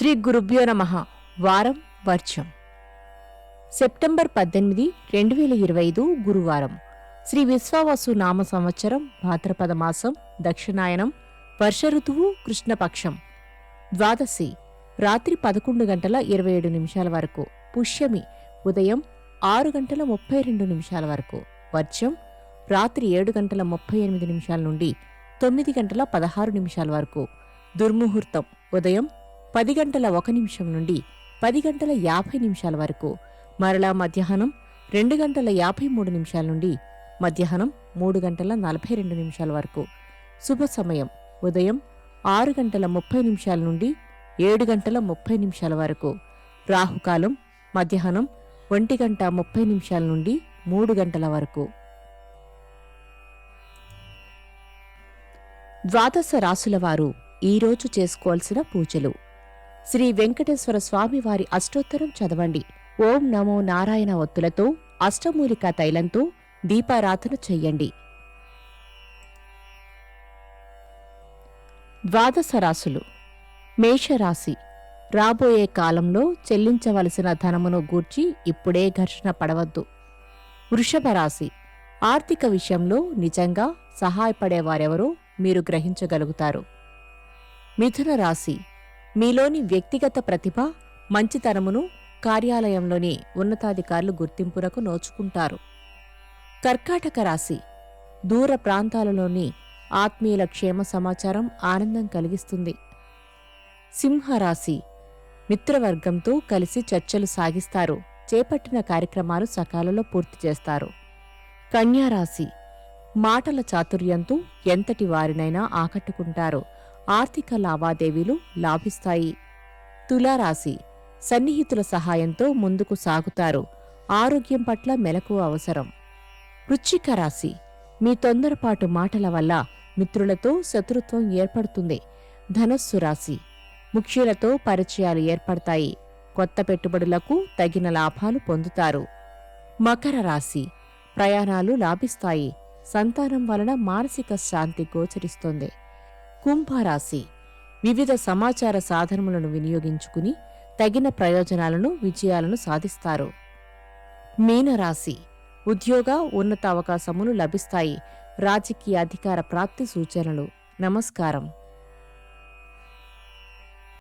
శ్రీ గురుభ్యో నమ. వారం వర్షం. సెప్టెంబర్ పద్దెనిమిది రెండు వేల ఇరవై ఐదు గురువారం. శ్రీ విశ్వావసు నామ సంవత్సరం భాద్రపద మాసం దక్షిణాయనం వర్ష ఋతువు కృష్ణపక్షం. ద్వాదశి రాత్రి పదకొండు గంటల ఇరవై ఏడు నిమిషాల వరకు. పుష్యమి ఉదయం ఆరు గంటల ముప్పై రెండు నిమిషాల వరకు. వర్షం రాత్రి ఏడు గంటల ముప్పై ఎనిమిది నిమిషాల నుండి తొమ్మిది గంటల పదహారు నిమిషాల వరకు. దుర్ముహూర్తం ఉదయం పది గంటల ఒక నిమిషం నుండి పది గంటల యాభై నిమిషాల వరకు మరలా మధ్యాహ్నం రెండు గంటల యాభై మూడు నిమిషాల నుండి మధ్యాహ్నం మూడు గంటల నలభై రెండు నిమిషాల వరకు. శుభ సమయం ఉదయం ఆరు గంటల ముప్పై నిమిషాల నుండి ఏడు గంటల ముప్పై నిమిషాల వరకు. రాహుకాలం మధ్యాహ్నం ఒంటి గంట ముప్పై నిమిషాల నుండి మూడు గంటల వరకు. ద్వాదశ రాసుల వారు ఈరోజు చేసుకోవాల్సిన పూజలు. శ్రీ వెంకటేశ్వర స్వామి వారి అష్టోత్తరం చదవండి. ఓం నమో నారాయణ ఒత్తులతో అష్టమూలికా తైలంతో దీపారాధన చెయ్యండి ద్వాదశ రాశులు మేషరాశి. రాబోయే కాలంలో చెల్లించవలసిన ధనమును గూర్చి ఇప్పుడే ఘర్షణ పడవద్దు. వృషభ రాశి ఆర్థిక విషయంలో నిజంగా సహాయపడేవారెవరో మీరు గ్రహించగలుగుతారు. మిథున రాశి మీలోని వ్యక్తిగత ప్రతిభ మంచితనమును కార్యాలయంలోని ఉన్నతాధికారులు గుర్తింపునకు నోచుకుంటారు. కర్కాటక రాశి దూర ప్రాంతాలలోని ఆత్మీయుల క్షేమ సమాచారం ఆనందం కలిగిస్తుంది. సింహరాశి మిత్రవర్గంతో కలిసి చర్చలు సాగిస్తారు. చేపట్టిన కార్యక్రమాలు సకాలంలో పూర్తి చేస్తారు. కన్యారాశి మాటల చాతుర్యంతో ఎంతటి వారినైనా ఆకట్టుకుంటారు. ఆర్థిక లావాదేవీలు లాభిస్తాయి. తులారాశి సన్నిహితుల సహాయంతో ముందుకు సాగుతారు. ఆరోగ్యం పట్ల మెలకు అవసరం. వృచ్చిక రాశి మీ తొందరపాటు మాటల వల్ల మిత్రులతో శత్రుత్వం ఏర్పడుతుంది. ధనస్సు రాశి ముఖ్యులతో పరిచయాలు ఏర్పడతాయి. కొత్త పెట్టుబడులకు తగిన లాభాలు పొందుతారు. మకర రాశి ప్రయాణాలు లాభిస్తాయి. సంతానం వలన మానసిక శాంతి గోచరిస్తుంది. కుంభరాశి. వివిధ సమాచార సాధనములను వినియోగించుకుని తగిన ప్రయోజనాలను విజయాలను సాధిస్తారు. మీనరాశి. ఉద్యోగ ఉన్నత అవకాశములు లభిస్తాయి. రాజకీయ అధికార ప్రాప్తి సూచనలు. నమస్కారం.